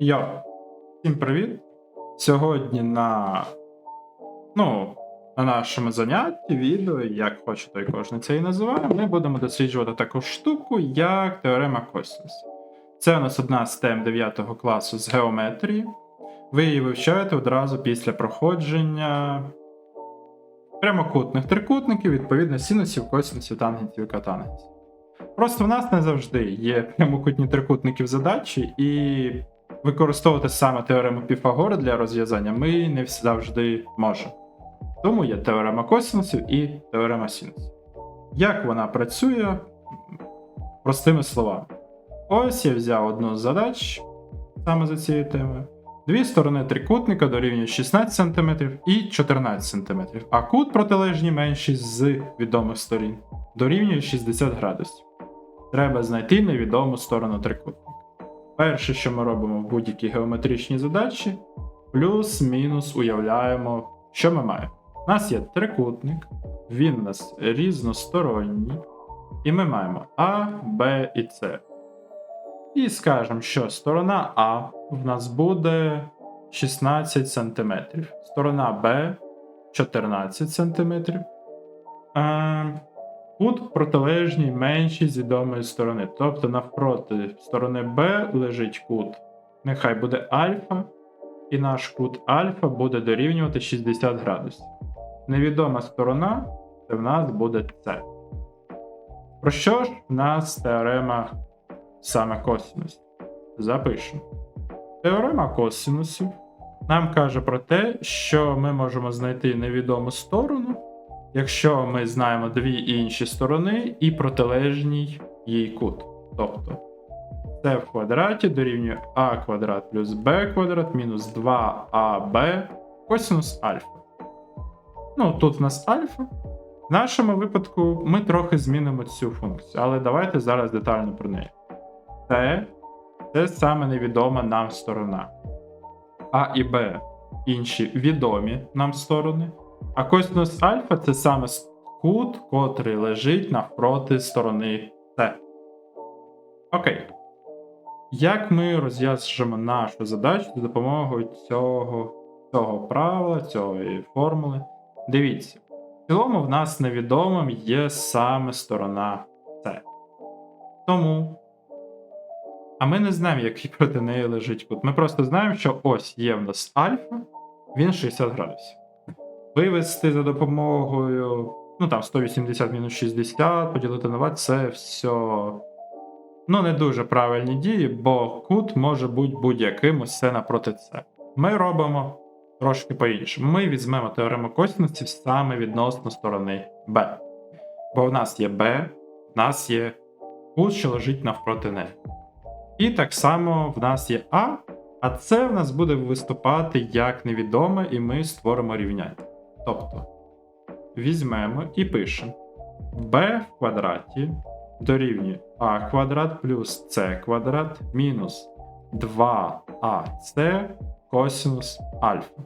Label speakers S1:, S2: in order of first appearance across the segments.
S1: Йо, всім привіт! Сьогодні на, ну, на нашому занятті відео, як хоче той кожен це і називає, ми будемо досліджувати таку штуку, як теорема косинусів. Це у нас одна з тем 9 класу з геометрії. Ви її вивчаєте одразу після проходження прямокутних трикутників, відповідно синусів, косинусів, тангенсів і котангенсів. Просто в нас не завжди є прямокутні трикутники в задачі, і використовувати саме теорему Піфагора для розв'язання ми не завжди можемо. Тому є теорема косинусів і теорема синусів. Як вона працює? Простими словами. Ось я взяв одну з задач саме за цією темою. Дві сторони трикутника дорівнюють 16 см і 14 см, а кут протилежній менший з відомих сторін дорівнює 60 градусів. Треба знайти невідому сторону трикутника. Перше, що ми робимо в будь-якій геометричній задачі, плюс-мінус уявляємо, що ми маємо. У нас є трикутник, він у нас різносторонній, і ми маємо А, Б і С. І скажемо, що сторона А в нас буде 16 см, сторона Б 14 см. Кут протилежній меншій відомої сторони. Тобто навпроти сторони Б лежить кут. Нехай буде альфа, і наш кут альфа буде дорівнювати 60 градусів. Невідома сторона це в нас буде С. Про що ж в нас теорема саме косинусів? Запишемо. Теорема косинусів нам каже про те, що ми можемо знайти невідому сторону якщо ми знаємо дві інші сторони і протилежній їй кут. Тобто це в квадраті дорівнює а квадрат плюс b квадрат мінус 2аб косинус альфа. Ну, тут в нас альфа. В нашому випадку ми трохи змінимо цю функцію, але давайте зараз детально про неї. Це, це саме невідома нам сторона. А і Б інші відомі нам сторони. А косинус альфа це саме кут, котрий лежить навпроти сторони С. Окей. Як ми розв'яжемо нашу задачу за допомогою цього цього правила, цієї формули? Дивіться. В цілому в нас невідомим є саме сторона С. Тому. А ми не знаємо, який проти неї лежить кут. Ми просто знаємо, що ось є в нас альфа, він 60 градусів вивести за допомогою. Ну там 180 мінус 60, поділити на 2, це все. Ну, не дуже правильні дії, бо кут може бути будь-яким ось це напроти це. Ми робимо трошки по-іншому. Ми візьмемо теорему косинусів саме відносно сторони B. Бо в нас є B, в нас є кут, що лежить навпроти неї. І так само в нас є А, а це в нас буде виступати як невідоме, і ми створимо рівняння. Тобто візьмемо і пишемо b в квадраті дорівнює а квадрат плюс c квадрат мінус 2ac косинус альфа.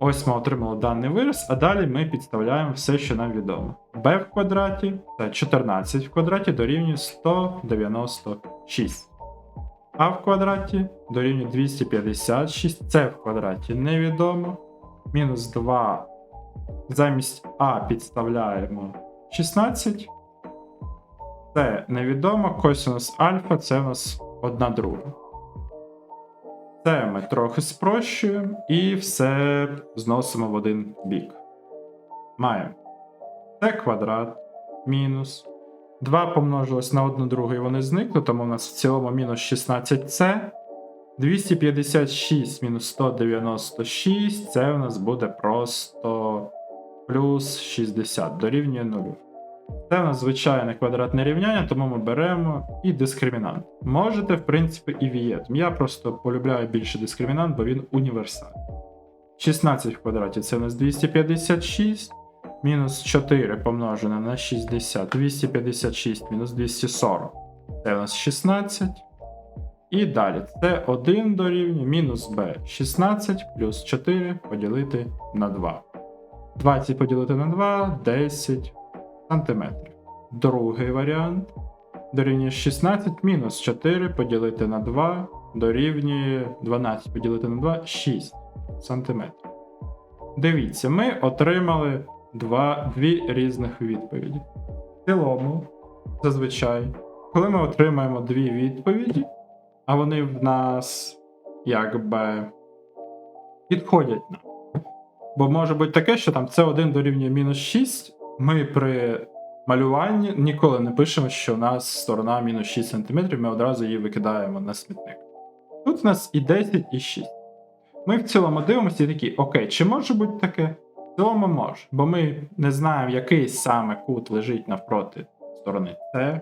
S1: Ось ми отримали даний вираз, а далі ми підставляємо все, що нам відомо. b в квадраті це 14 в квадраті дорівнює 196. А в квадраті дорівнює 256, c в квадраті невідомо. Мінус 2 Замість А підставляємо 16. Це невідомо. Косинус альфа це у нас одна друга. Це ми трохи спрощуємо і все зносимо в один бік. Маємо С квадрат мінус. 2 помножилось на одну другу і вони зникли, тому у нас в цілому мінус 16С. 256 мінус 196, це у нас буде просто плюс 60 дорівнює 0. Це у нас звичайне квадратне рівняння, тому ми беремо і дискримінант. Можете, в принципі, і вієтом. Я просто полюбляю більше дискримінант, бо він універсальний. 16 в квадраті це у нас 256. Мінус 4 помножене на 60, 256 мінус 240. Це у нас 16. І далі це 1 дорівнює мінус b 16 плюс 4 поділити на 2. 20 поділити на 2 10 см. Другий варіант дорівнює 16 мінус 4 поділити на 2 дорівнює 12 поділити на 2 6 см. Дивіться, ми отримали два, дві різних відповіді. В цілому, зазвичай, коли ми отримаємо дві відповіді, а вони в нас якби підходять нам. Бо може бути таке, що там це 1 дорівнює мінус 6. Ми при малюванні ніколи не пишемо, що у нас сторона мінус 6 см, ми одразу її викидаємо на смітник. Тут у нас і 10, і 6. Ми в цілому дивимося і такі, окей, чи може бути таке? В цілому може, бо ми не знаємо, який саме кут лежить навпроти сторони С.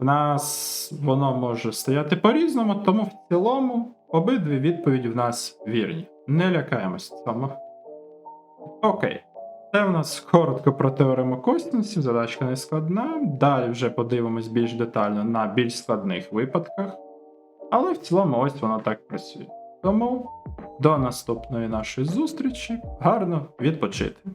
S1: В нас воно може стояти по-різному, тому в цілому обидві відповіді в нас вірні. Не лякаємось цьому. Окей. Це в нас коротко про теорему косинусів, задачка не складна. Далі вже подивимось більш детально на більш складних випадках. Але в цілому ось воно так працює. Тому до наступної нашої зустрічі гарно відпочити.